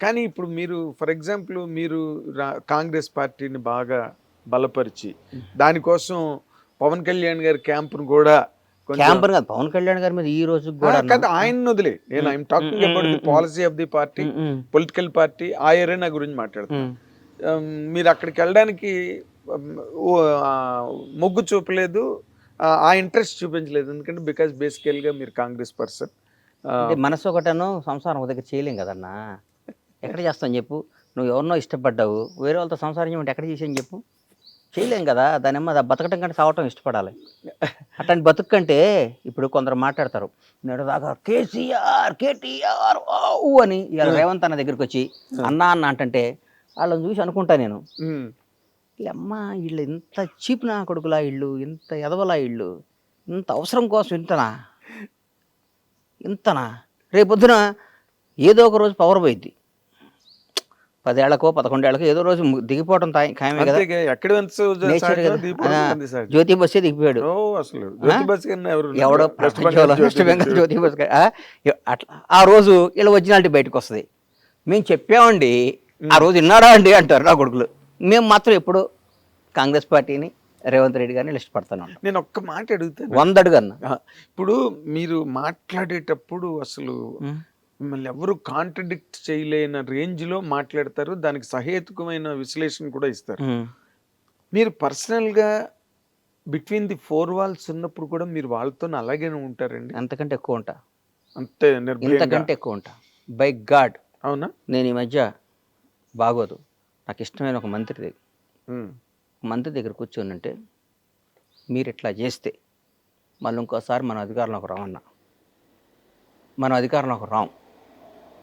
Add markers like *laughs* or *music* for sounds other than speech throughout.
కానీ ఇప్పుడు మీరు ఫర్ ఎగ్జాంపుల్ మీరు కాంగ్రెస్ పార్టీని బాగా బలపరిచి దానికోసం పవన్ కళ్యాణ్ గారి క్యాంపును కూడా క్యాంపర్ కాదు పవన్ కళ్యాణ్ గారి మీద ఈ రోజు కూడా కాదు ఆయన వదిలే. నేను I'm talking about the policy of the party political party ఆ ఏరియా గురించి మాట్లాడుతాను. ఉమ్. Um, మీరు అక్కడికి వెళ్ళడానికి um, మొగ్గు చూపలేదు ఆ, ఇంట్రెస్ట్ చూపించలేదు. ఎందుకంటే బికాస్ బేసికల్గా మీరు కాంగ్రెస్ పర్సన్. మనసు ఒకటను సంసారం ఒక దగ్గర చేయలేం కదన్నా? ఎక్కడ చేస్తాం చెప్పు. నువ్వు ఎవరినో ఇష్టపడ్డావు. వేరే వాళ్ళతో సంసారం చేయమంటే ఎక్కడ చేసాను చెప్పు. చేయలేం కదా. దాని అమ్మ బతకటం కంటే సావటం ఇష్టపడాలి. అట్లాంటి బతుకు కంటే ఇప్పుడు కొందరు మాట్లాడతారు. నేడు దాకా కేసీఆర్ కేటీఆర్ ఊ అని ఇవాళ రేవంత్ అన్న దగ్గరికి వచ్చి అన్నా అన్న అంటుంటే వాళ్ళని చూసి అనుకుంటా నేను. అమ్మ వీళ్ళు ఇంత చీప్ నా కొడుకులా ఇళ్ళు ఇంత ఎదవలా ఇళ్ళు ఇంత అవసరం కోసం ఇంతనా? ఇంతనా? రేపొద్దున ఏదో ఒక రోజు పవర్ పోయిద్ది. పదేళ్ళకో పదకొండేళ్ళకో ఏదో రోజు తాయి- ఖాయమే కదా. జ్యోతి బస్సే దిగిపోయాడు. ఓ అసలు? ఎవడో వెస్ట్ ప్రపంచంలో బెంగాల్ వెస్ట్ బెంగాల్ జ్యోతి బస్ అట్లా. ఆ రోజు ఇలా ఒరిజినాలిటీ బయటకు వస్తుంది. మేము చెప్పామండి ఆ రోజు విన్నారా అండి అంటారు నా కొడుకులు. మేము మాత్రం ఎప్పుడు కాంగ్రెస్ పార్టీని రేవంత్ రెడ్డి గారిని ఇష్టపడుతున్నాం నేను ఒక్క మాట అడుగుతాను. వంద అడుగన్న ఇప్పుడు మీరు మాట్లాడేటప్పుడు అసలు మిమ్మల్ని ఎవరు కాంట్రడిక్ట్ చేయలేని రేంజ్లో మాట్లాడతారు. దానికి సహేతుకమైన విశ్లేషణ కూడా ఇస్తారు. మీరు పర్సనల్గా బిట్వీన్ ది ఫోర్ వాల్స్ ఉన్నప్పుడు కూడా మీరు వాళ్ళతో అలాగే ఉంటారండి? అంతకంటే ఎక్కువ ఉంటా. అంతే ఇంతకంటే ఎక్కువ ఉంటా. By God. అవునా? నేను ఈ మధ్య బాగోదు. నాకు ఇష్టమైన ఒక మంత్రి దగ్గర. మంత్రి దగ్గర కూర్చొని అంటే మీరు ఇట్లా చేస్తే మళ్ళీ ఇంకోసారి మన అధికారంలోకి రామన్నా మన అధికారంలోకి రాం.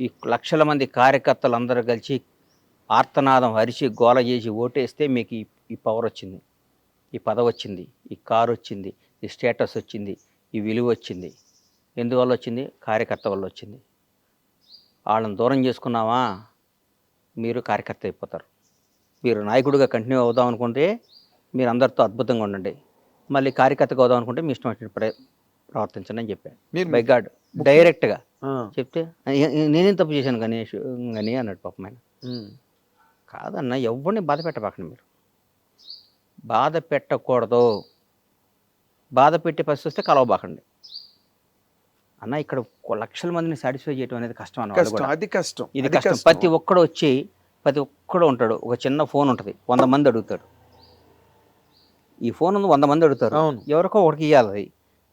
ఈ లక్షల మంది కార్యకర్తలు అందరూ కలిసి ఆర్తనాదం అరిచి గోల చేసి ఓటేస్తే మీకు ఈ ఈ పవర్ వచ్చింది. ఈ పదవి వచ్చింది ఈ కారు వచ్చింది ఈ స్టేటస్ వచ్చింది ఈ విలువ వచ్చింది. ఎందువల్ల వచ్చింది? కార్యకర్త వల్ల వచ్చింది. వాళ్ళని దూరం చేసుకున్నావా మీరు కార్యకర్త అయిపోతారు. మీరు నాయకుడిగా కంటిన్యూ అవుదాం అనుకుంటే మీరు అందరితో అద్భుతంగా ఉండండి. మళ్ళీ కార్యకర్తగా అవుదాం అనుకుంటే మీ ఇష్టం వచ్చిన ప్ర- ప్రవర్తించండి అని చెప్పాను మీరు బై గాడ్ డైరెక్ట్గా చెప్తే "ఏ- ఏ- నేనేం తప్పు చేశాను గణేష్? గని అన్నాడు పాపం ఆయన. కాదన్న ఎవరిని బాధ పెట్టబాకండి మీరు. బాధ పెట్టకూడదు. బాధ పెట్టే పరిస్థితి వస్తే కలవబాకండి అన్న ఇక్కడ లక్షల మందిని సాటిస్ఫై చేయడం అనేది కష్టం అన్న వాళ్ళు కష్టం కూడా. అది కష్టం ఇది కష్టం. ప్రతి ఒక్కడు వచ్చి ప్రతి ఒక్కడు ఉంటాడు. ఒక చిన్న ఫోన్ ఉంటుంది. వంద మంది అడుగుతాడు ఈ ఫోన్ ఉంది వంద మంది అడుగుతారు. ఎవరికో ఒకటికి ఇవ్వాలి అది.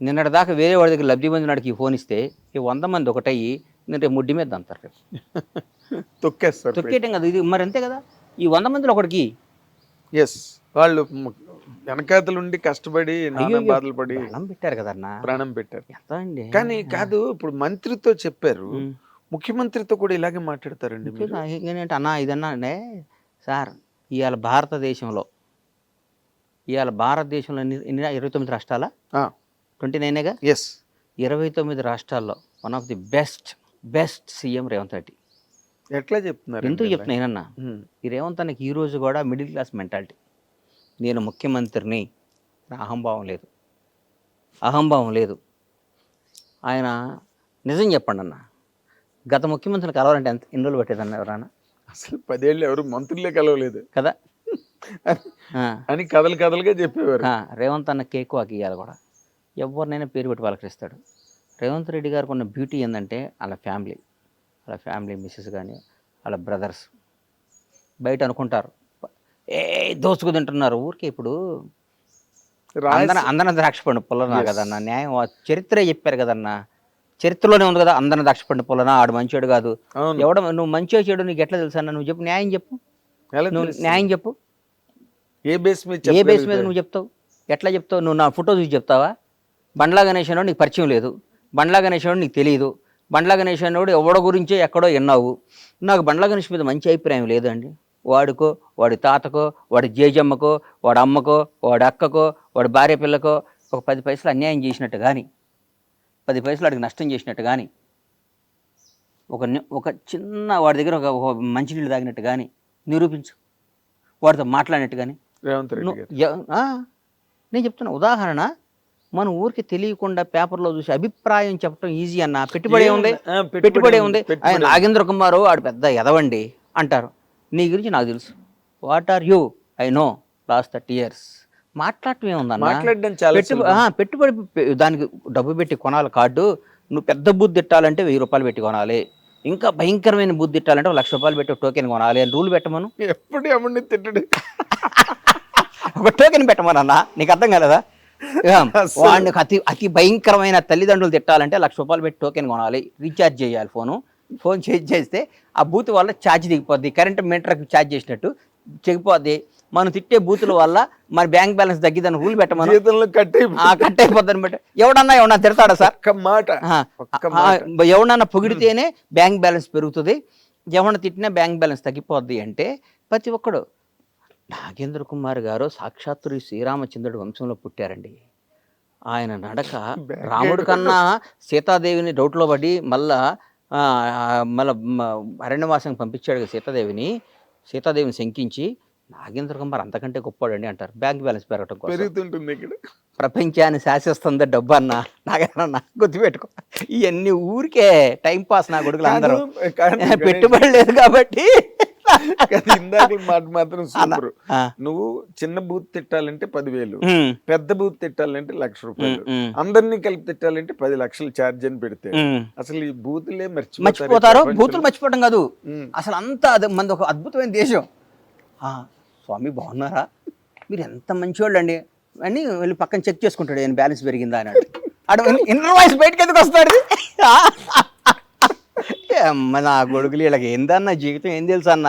నిన్నటి దాకా వేరే వాడి దగ్గర లబ్ధి పొందినాడికి ఈ ఫోన్ ఇస్తే ఈ వంద మంది ఒకటయ్యి నేను రేపు ముడ్డి మీద అంటారు రేపు. తొక్కేస్తారు తొక్కేయటం కదా ఇది మరి అంతే కదా? ఈ వంద మందిలో ఒకటికి ఎస్ వాళ్ళు వెనకాతలుండి కష్టపడి బాధలు పడి ప్రాణం పెట్టారు కదన్నా ప్రాణం పెట్టారు. ఎంత అండి? కానీ కాదు ఇప్పుడు మంత్రితో చెప్పారు. ముఖ్యమంత్రితో కూడా ఇలాగే మాట్లాడతారండి ఏంటంటే అన్నా ఇదన్నా అంటే సార్ ఇవాళ భారతదేశంలో ఇవాళ భారతదేశంలో ఎన్ని ఇరవై తొమ్మిది రాష్ట్రాలా? ట్వంటీ నైనేగా? ఎస్ ఇరవై తొమ్మిది రాష్ట్రాల్లో one of the best best CM Revanth Reddy. ఎట్లా చెప్తున్నారు ఎందుకు చెప్తున్నానన్నా ఈ రేవంత్ అన్నకి ఈ రోజు కూడా మిడిల్ క్లాస్ మెంటాలిటీ నేను ముఖ్యమంత్రిని అహంభావం లేదు. అహంభావం లేదు. ఆయన నిజం చెప్పండి అన్న. గత ముఖ్యమంత్రిని కలవాలంటే ఎంత ఎన్ని రోజులు పట్టేదన్న ఎవరన్నా? అసలు పదేళ్ళు ఎవరు మంత్రులే కలవలేదు. కదా? *laughs* అని కథలు కథలుగా చెప్పేవారు. రేవంత్ అన్న కేక్ వాకి ఇవ్వాలి కూడా. ఎవరినైనా పేరు పెట్టి పలకరిస్తాడు. రేవంత్ రెడ్డి గారికి ఉన్న బ్యూటీ ఏంటంటే వాళ్ళ ఫ్యామిలీ వాళ్ళ ఫ్యామిలీ మిస్సెస్ కానీ వాళ్ళ బ్రదర్స్ బయట అనుకుంటారు. ఏ దోచుకు తింటున్నారు? ఊరికే ఇప్పుడు అందన అందన ద్రాక్ష పండు పుల్లనా కదన్నా? న్యాయం ఆ చరిత్రే చెప్పారు కదన్నా? చరిత్రలోనే ఉంది కదా అందన ద్రాక్ష పండు పుల్లనా ఆడు మంచోడు కాదు. ఎవడ నువ్వు మంచిగా చెడు నీకు ఎట్లా తెలుసా నువ్వు చెప్పు. న్యాయం చెప్పు. నువ్వు? న్యాయం చెప్పు. ఏ బేస్ మీద ఏ బేస్ మీద? నువ్వు చెప్తావు? ఎట్లా చెప్తావు? నువ్వు నా ఫోటో చూసి చెప్తావా? బండ్లా గణేష్ అనేవాడు నీకు పరిచయం లేదు. బండ్లా గణేష్ అనేవాడు నీకు తెలియదు బండ్లా గణేష్ అనేవాడు ఎవడో గురించో ఎక్కడో విన్నావు నాకు బండ్లా గణేష్ మీద మంచి అభిప్రాయం లేదండి. వాడికో వాడి తాతకో వాడి జేజమ్మకో వాడి అమ్మకో వాడి అక్కకో వాడి భార్య పిల్లకో ఒక పది పైసలు అన్యాయం చేసినట్టు కానీ పది పైసలు వాడికి నష్టం చేసినట్టు కానీ ఒక ఒక చిన్న వాడి దగ్గర ఒక మంచినీళ్ళు తాగినట్టు కానీ నిరూపించు. వాడితో మాట్లాడినట్టు కానీ నేను చెప్తున్నా ఉదాహరణ మన ఊరికి తెలియకుండా పేపర్లో చూసి అభిప్రాయం చెప్పడం ఈజీ అన్న. పెట్టుబడి ఉంది పెట్టుబడి ఉంది, ఆయన నాగేంద్ర కుమారు ఆడు పెద్ద ఎదవండి అంటారు. నీ గురించి నాకు తెలుసు. What are you I know last thirty years మాట్లాడటం ఏముందన్న? పెట్టుబడి దానికి డబ్బు పెట్టి కొనాలి కార్డు. నువ్వు పెద్ద బూత్ తిట్టాలంటే వెయ్యి రూపాయలు పెట్టి కొనాలి. ఇంకా భయంకరమైన బూత్ తిట్టాలంటే ఒక లక్ష రూపాయలు పెట్టి టోకెన్ కొనాలి అని రూల్ పెట్టమను? ఎప్పుడు ఎవరిని తిట్టడు. *laughs* ఒక టోకెన్ పెట్టమనన్నా? నీకు అర్థం కాలేదా? వాడిని అతి అతి భయంకరమైన తల్లిదండ్రులు తిట్టాలంటే లక్ష రూపాయలు పెట్టి టోకెన్ కొనాలి. రీఛార్జ్ చేయాలి ఫోను. ఫోన్ చేంజ్ చేస్తే ఆ బూత్ వల్ల ఛార్జ్ దిగిపోద్ది. కరెంట్ మీటర్కి ఛార్జ్ చేసినట్టు చెగిపోద్ది. మనం తిట్టే బూతుల వల్ల మన బ్యాంక్ బ్యాలెన్స్ తగ్గిదని రూల్ పెట్టమను. కట్ అయిపోద్దని బట్టి ఎవడన్నా ఎవడన్నా తిడతాడా సార్? మాట ఎవడన్నా పొగిడితేనే బ్యాంక్ బ్యాలెన్స్ పెరుగుతుంది. ఎవడన్నా తిట్టినా బ్యాంక్ బ్యాలెన్స్ తగ్గిపోద్ది అంటే ప్రతి ఒక్కడు నాగేంద్ర కుమార్ గారు సాక్షాత్తు ఈ శ్రీరామచంద్రుడు వంశంలో పుట్టారండి. ఆయన నడక రాముడి కన్నా సీతాదేవిని డౌట్లో పడి మళ్ళా ఆ, మళ్ళా అరణ్యవాసం పంపించాడు సీతాదేవిని. సీతాదేవిని శంకించి నాగేంద్ర కుమార్ అంతకంటే గొప్పాడండి అంటారు. బ్యాంక్ బ్యాలెన్స్ పెరగటం కోసం. పెరుగుతుంటుంది ఇక్కడ. ప్రపంచాన్ని శాసిస్తుంది డబ్బు అన్న నాగన్న గుర్తుపెట్టుకో. ఇవన్నీ ఊరికే టైం పాస్ నా కొడుకులు అందరూ. *laughs* పెట్టుబడి లేదు కాబట్టి *laughs* ఇందాక మాట మాత్రం సూపర్. నువ్వు చిన్న బూత్ తిట్టాలంటే పదివేలు పెద్ద బూత్ తిట్టాలంటే లక్ష రూపాయలు అందరినీ కలిపి తిట్టాలంటే పది లక్షలు ఛార్జ్ అని పెడితే. అసలు ఈ బూతులే మర్చిపోతారు బూతులు మర్చిపోవడం కాదు. అసలు అంతా అది మనది ఒక అద్భుతమైన దేశం. ఆ, స్వామి బాగున్నారా? మీరు ఎంత మంచివాళ్ళు అండి అని వెళ్ళి పక్కన చెక్ చేసుకుంటాడు నేను బ్యాలెన్స్ పెరిగిందా? అని అడు ఇన్నర్ వాయిస్ బయటకు ఎందుకు వస్తాడు? *laughs* అమ్మ నా కొడుకులు వీళ్ళకి ఏందన్న జీవితం ఏం తెలుసు అన్న